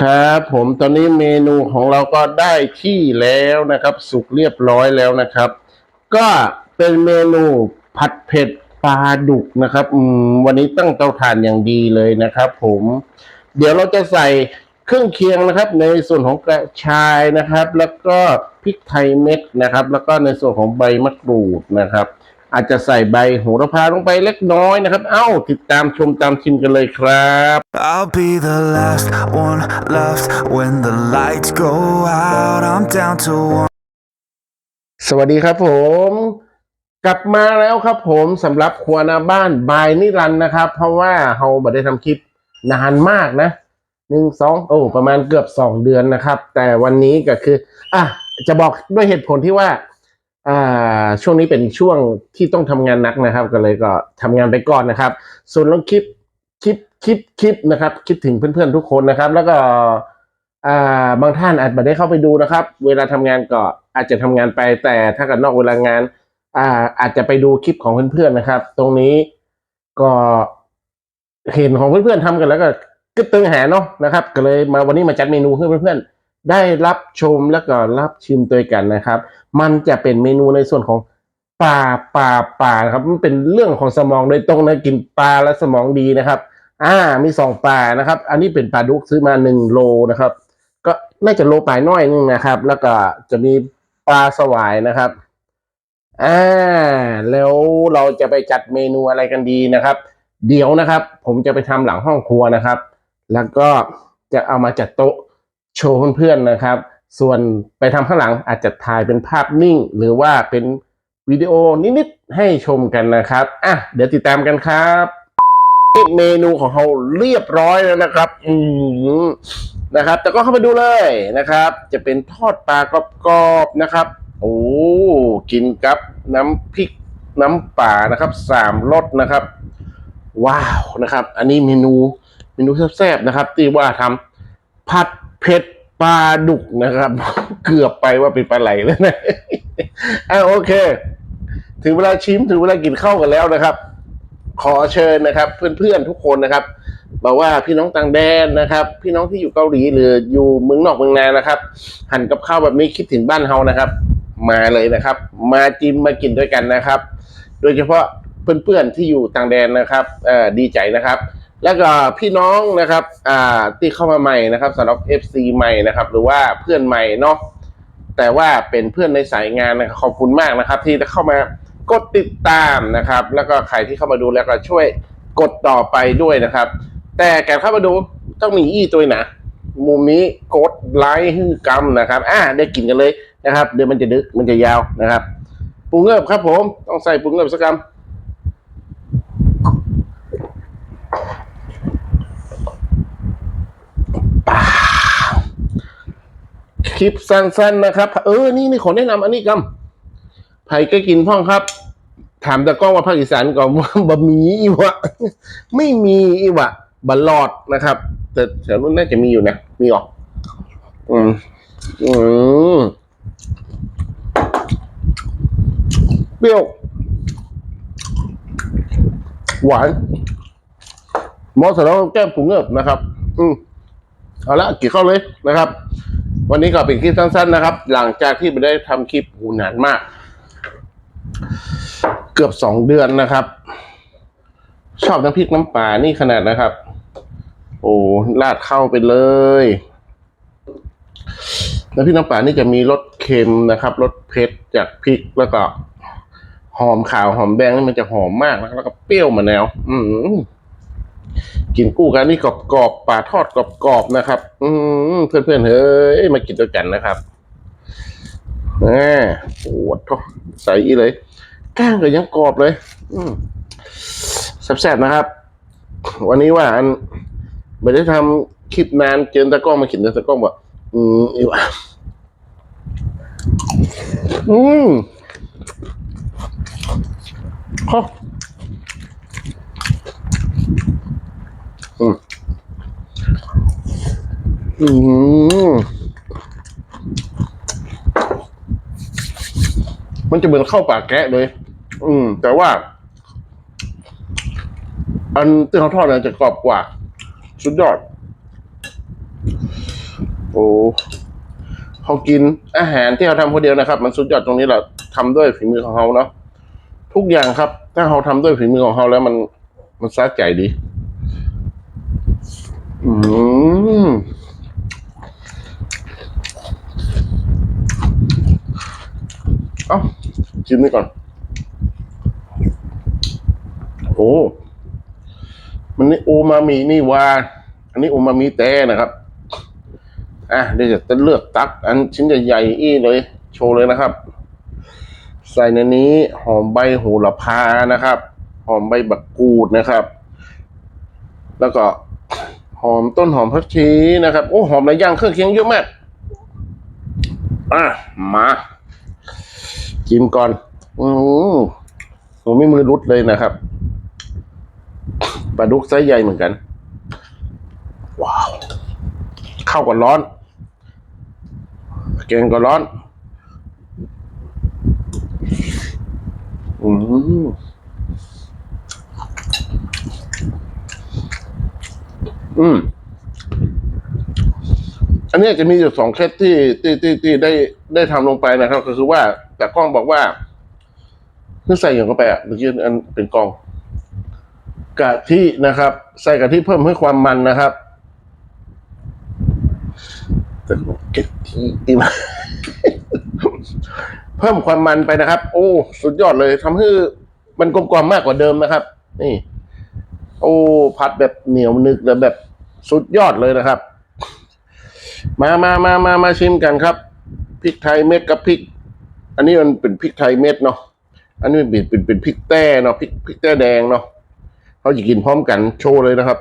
ครับผมตอนนี้เมนูของเราก็ได้ที่แล้วนะครับ สุกเรียบร้อยแล้วนะครับ ก็เป็นเมนูผัดเผ็ดปลาดุกนะครับอืมวันนี้ตั้งเตาถ่านอย่างดีเลยนะครับ ผม เดี๋ยวเราจะใส่เครื่องเคียงนะครับ ในส่วนของกระชายนะครับ แล้วก็พริกไทยเม็ดนะครับ แล้วก็ในส่วนของใบมะกรูดนะครับ อาจจะใส่ใบโหระพาลงไปเล็กน้อยนะครับ เอ้า ติดตามชมตามชิมกันเลยครับ I'll be the last one left when the lights go out. I'm down to one. สวัสดีครับผม กลับมาแล้วครับผมสำหรับครัวหนาบ้านบายนิรันดร์นะครับ เพราะว่าเราไม่ได้ทำคลิปนานมากนะหนึ่งสองโอ้ประมาณเกือบสองเดือนนะครับ แต่วันนี้ก็คือ อะจะบอกด้วยเหตุผลที่ว่า อ่าช่วงนี้เป็นช่วงที่ต้องทำงานหนักนะครับ ก็เลยก็ทำงานไปก่อนนะครับ ส่วนลงคลิปคลิปคลิปคลิปนะครับ คิดถึงเพื่อนๆทุกคนนะครับ แล้วก็อ่าบางท่านอาจไม่ได้เข้าไปดูนะครับ เวลาทำงานก็อาจจะทำงานไปแต่ถ้าเกิดนอกเวลางานอ่าอาจจะไปดูคลิปของเพื่อนๆนะครับ ตรงนี้ก็เห็นของเพื่อนๆทำกันแล้วก็กึดตึงหาเนาะนะครับ ก็เลยมาวันนี้มาจัดเมนูให้เพื่อนๆ ได้รับชมแล้วก็รับชิมตัวกันนะครับ มันจะเป็นเมนูในส่วนของปลาปลาปลาครับมันเป็นเรื่องของสมองโดยตรงนะกินปลาแล้วสมองดีนะครับ อ่ามีสองปลานะครับ อันนี้เป็นปลาดุกซื้อมาหนึ่งโลนะครับ ก็น่าจะโลปลายน้อยนึงนะครับ แล้วก็จะมีปลาสวายนะครับอ่าแล้วเราจะไปจัดเมนูอะไรกันดีนะครับ เดี๋ยวนะครับ ผมจะไปทำหลังห้องครัวนะครับ แล้วก็จะเอามาจัดโต๊ะ โชว์เพื่อนๆนะครับ ส่วนไปทำข้างหลังอาจจะถ่ายเป็นภาพนิ่ง หรือว่าเป็นวิดีโอนิดๆให้ชมกันนะครับอะเดี๋ยวติดตามกันครับเมนูของเราเรียบร้อยแล้วนะครับ อืมนะครับ แต่ก็เข้ามาดูเลยนะครับ จะเป็นทอดปลากรอบๆนะครับ โอ้กินกับน้ำพริกน้ำป่านะครับสามรสนะครับ ว้าวนะครับ อันนี้เมนูเมนูแซ่บๆนะครับ ที่ว่าทำผัด เผ็ดปลาดุกนะครับ เกือบไปว่าเป็นปลาไหลแล้วนะอะโอเค ถึงเวลาชิมถึงเวลากินข้าวกันแล้วนะครับ ขอเชิญนะครับ เพื่อนๆทุกคนนะครับบอกว่าพี่น้องต่างแดนนะครับ พี่น้องที่อยู่เกาหลีหรืออยู่เมืองนอกเมืองนานะครับ หั่นกับข้าวแบบนี้คิดถึงบ้านเฮานะครับ มาเลยนะครับ มาจิ้มมากินด้วยกันนะครับ โดยเฉพาะเพื่อนๆที่อยู่ต่างแดนนะครับเอ่อดีใจนะครับ แล้วก็พี่น้องนะครับอ่าที่เข้ามาใหม่นะครับสำหรับ FC ใหม่นะครับ หรือว่าเพื่อนใหม่เนาะแต่ว่าเป็นเพื่อนในสายงานนะครับขอบคุณมากนะครับ ที่เข้ามากดติดตามนะครับ แล้วก็ใครที่เข้ามาดูแล้วก็ช่วยกดต่อไปด้วยนะครับ แต่การเข้ามาดูต้องมีอี้ตัวนะมุมนี้กดไลค์ให้กำนะครับอ่าได้กินกันเลยนะครับ เดี๋ยวมันจะดึกมันจะยาวนะครับ ปูเงิบครับผม ต้องใส่ปูเงิบสักกำ คลิปสั้นๆนะครับ เออ นี่นี่ขอแนะนำอันนี้กำไผ่ก็กินพ่องครับ ถามตะกล้องว่าภาคอีสานก่อนว่าบะหมี่อีวะ ไม่มีอีวะบัลลอดนะครับ แต่แถวนู้นน่าจะมีอยู่นะ มีหรออืมอืมเปรี้ยว หวานมอสำหรับแก้มผงเงิบนะครับ อืมเอาละกี่เข้าเลยนะครับ วันนี้ก็เป็นคลิปสั้นๆนะครับ หลังจากที่ไม่ได้ทำคลิปหูนานมาก เกือบสองเดือนนะครับ ชอบน้ำพริกน้ำปลานี่ขนาดนะครับ โอ้ราดเข้าไปเลยน้ำพริกน้ำปลานี่จะมีรสเค็มนะครับรสเผ็ดจากพริกแล้วก็ หอมขาวหอมแดงนี่มันจะหอมมากนะครับแล้วก็เปรี้ยวมะนาวอืม กินกู้กันนี่กรอบกรอบๆปลาทอดกรอบกรอบๆนะครับ อืมเพื่อนๆเฮ้ยมากินด้วยกันนะครับแหมโอ้โหท้อใส่เลยก้างก็ยังกรอบเลย อืมแซ่บๆนะครับ วันนี้ว่าอันไม่ได้ทำคลิปนานเจนตะกล้องมาขินตะกล้องบอกอืมอีว่าอืมฮ อืมอืมมันจะเหมือนเข้าปากแกะเลย อืม แต่ว่า อันที่เขาทอดเนี่ยจะกรอบกว่า สุดยอด โอ้เขากินอาหารที่เราทำคนเดียวนะครับ มันสุดยอดตรงนี้แหละทำด้วยฝีมือของเขาเนาะทุกอย่างครับ ถ้าเขาทำด้วยฝีมือของเขาแล้วมันมันซาใจดี อืมเอ้าชิมนี่ก่อน โอ้มันนี่โอมามินี่ว่าอันนี้โอมามิแต่นะครับ อะเดี๋ยวจะเลือกตัก อันชิ้นใหญ่ๆอี้เลย โชว์เลยนะครับ ใส่ในนี้หอมใบโหระพานะครับ หอมใบบักกูดนะครับ แล้วก็ หอมต้นหอมพักชีนะครับ โอ้หอมหลายอย่างเครื่องเคียงเยอะมากอะมาจิ้มก่อน อือผมไม่มือรุดเลยนะครับปลาดุกไซส์ใหญ่เหมือนกัน ว้าว เข้าวก็ร้อน แกงก็ร้อน อืม อืม อันนี้จะมีอยู่สองเคล็ดที่ที่ที่ที่ได้ได้ทำลงไปนะครับ ก็คือว่าแต่กล้องบอกว่าเพิ่งใส่อย่างเข้าไปอะเมื่อกี้อันเป็นกล้องกะทินะครับ ใส่กะทิเพิ่มให้ความมันนะครับแต่กะทิอีมาเพิ่มความมันไปนะครับ โอ้ สุดยอดเลยทำให้มันกลมกล่อมมากกว่าเดิมนะครับ นี่ โอ้ผัดแบบเหนียวนึกแล้วแบบสุดยอดเลยนะครับ มามามามามาชิมกันครับพริกไทยเม็ดกับพริก อันนี้มันเป็นพริกไทยเม็ดเนาะอันนี้เป็นเป็นเป็นพริกแต้เนาะพริกพริกแต้แดงเนาะเขาจะกินพร้อมกันโชว์เลยนะครับ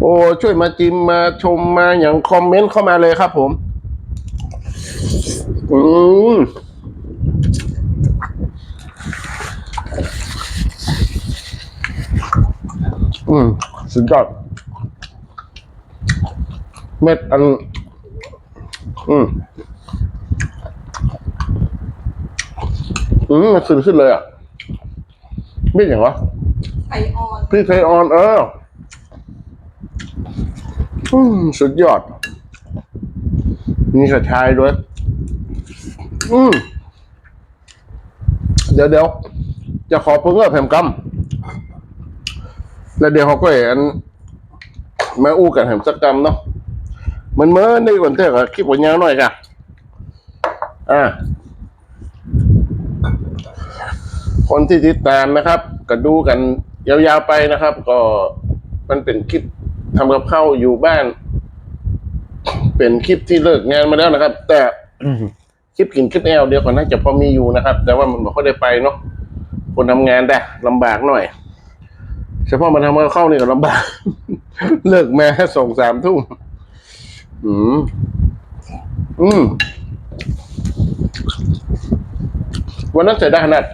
โอ้ช่วยมาจิมมาชมมาอย่างคอมเมนต์เข้ามาเลยครับผม อืม อืมสุดยอดเม็ดอัน อืมอืมมันขึ้นขึ้นเลยอะเม็ดอย่างวะไข่ออน พี่ไทยออน เออ อืมสุดยอด มีกระชายด้วย อืมเดี๋ยวเดี๋ยวจะขอเพิ่งเอแผ่มกำ แล้วเดี๋ยวเขาก็เห็นมาอู้กันแผ่มสักกำเนาะมันเมื่อในวันเตอร์ก็คลิปวันยาวหน่อยกันอ่าคนที่ติดตามนะครับ ก็ดูกันยาวๆไปนะครับ ก็มันเป็นคลิปทำกับข้าวอยู่บ้าน เป็นคลิปที่เลิกงานมาแล้วนะครับ แต่คลิปกินคลิปแอลเดียวก่อนน่าจะพอมีอยู่นะครับ แต่ว่ามันไม่ค่อยได้ไปเนาะคนทำงานแต่ลำบากหน่อย เฉพาะมันทำกับข้าวนี่ก็ลำบาก เลิกแมาส่งสามทุ่มอืม อืม วันนั้นเสร็จได้ขนาด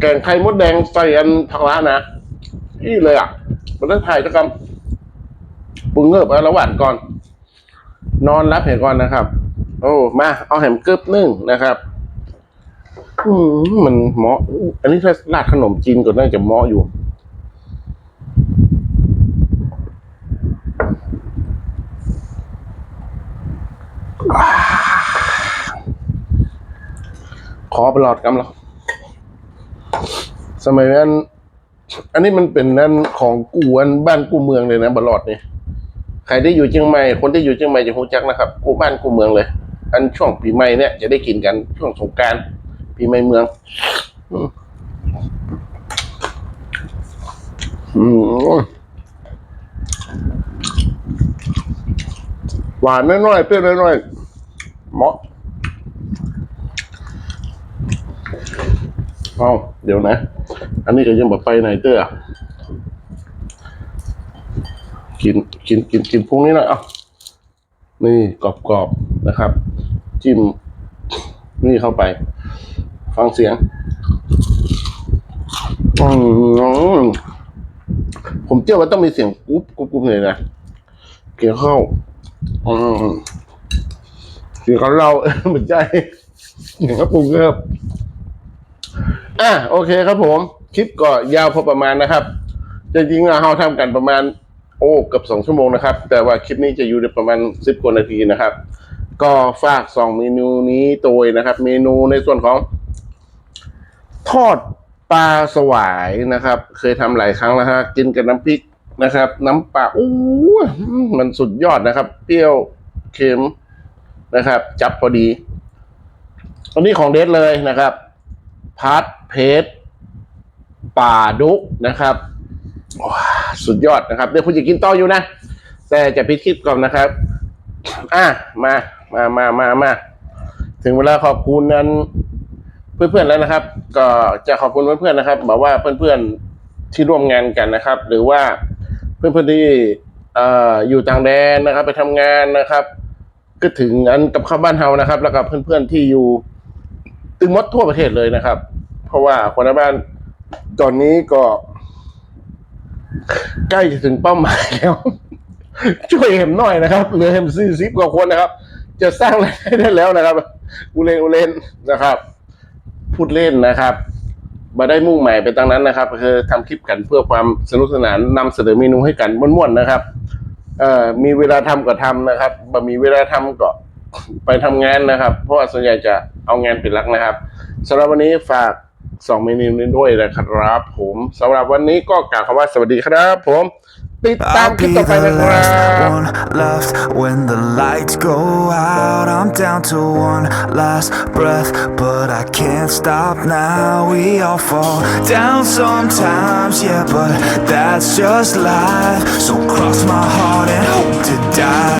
แกงไข่มดแดงใส่อันผักล้านะนี่เลยอะมันต้องถ่ายตะกำปรุงเงือบเอาละหวานก่อน นอนรับเหก่อนนะครับ โอ้ มา เอาแหมกึบนึ่งนะครับ อืมมันเหมาะ อันนี้ถ้าราดขนมจีนก็น่าจะเหมาะอยู่ ขอประหลอดกำแล้วสมัยนั้น อันนี้มันเป็นนั่นของกูอันบ้านกูเมืองเลยนะบลอดนี่ใครที่อยู่เชียงใหม่คนที่อยู่เชียงใหม่จะรู้จักนะครับ กูบ้านกูเมืองเลย อันช่วงปีใหม่เนี่ยจะได้กินกันช่วงสงกราร ปีใหม่เมือง อืมหวานน้อยๆเปรี้ยวน้อยๆเหมาะเอาเดี๋ยวนะ อันนี้ก็ยังแบบไปไหนเต้อกินกินกินกินพรุ่งนี้หนะอะนี่กรอบๆนะครับ จิ้มนี่เข้าไป ฟังเสียงอผมเชื่อว่าต้องมีเสียงกรุ๊บกรุ๊บกรุ๊บเลยนะเกี่ยวเข้าเสียงของเราเหมือนใจเสียงกระปุกครับอะโอเคครับผม คลิปก็ยาวพอประมาณนะครับจริงๆเราทำกันประมาณ โอ้กือบสองชั่วโมงนะครับ แต่ว่าคลิปนี้จะอยู่ในประมาณสิบกว่านาทีนะครับ ก็ฝากสองเมนูนี้ตัวนะครับ เมนูในส่วนของ ทอดปลาสวายนะครับ เคยทำหลายครั้งแล้วฮะกินกับน้ำพริกนะครับ น้ำปลาอู้มันสุดยอดนะครับ เปรี้ยวเค็มนะครับ จับพอดีอันนี้ของเดทเลยนะครับ พัดเพชรป่าดุกนะครับว้าสุดยอดนะครับ เดี๋ยวคุณจะกินต่ออยู่นะ แต่จะพิดคลิปก่อนนะครับ อะมามามามามา ถึงเวลาขอบคุณนั้น เพื่อนๆแล้วนะครับ ก็จะขอบคุณเพื่อนๆนะครับบอกว่าเพื่อนๆที่ร่วมงานกันนะครับ หรือว่าเพื่อนๆที่อยู่ต่างแดนนะครับ ไปทำงานนะครับก็ถึงอันกับข้าวบ้านเฮานะครับ แล้วก็เพื่อนๆที่อยู่ตึงมดทั่วประเทศเลยนะครับ เพราะว่าคนในบ้านตอนนี้ก็ ใกล้จะถึงเป้าหมายแล้ว ช่วยเห็มหน่อยนะครับเหลือเห็มสี่สิบกว่าคนนะครับ จะสร้างรายได้ได้แล้วนะครับ อุเลนอุเลนนะครับ พูดเล่นนะครับมาได้มุ่งหมายไปตั้งนั้นนะครับคือทำคลิปกันเพื่อความสนุกสนานนำเสนอเมนูให้กันม่วนๆนะครับเอ่อมีเวลาทำก็ทำนะครับบ่มีเวลาทำก็ไปทำงานนะครับ เพราะว่าส่วนใหญ่จะเอางานเป็นหลักนะครับสำหรับวันนี้ฝากสองเมนูนี้ด้วยนะครับผมสำหรับวันนี้ก็กล่าวคำว่าสวัสดีครับผม ติดตาม I'll คลิป be ต่อไป the นะครั last บ one left when the lights go out. I'm down to one last breath, but I can't stop now. We all fall down sometimes, yeah, but that's just life. So cross my heart and hope to die.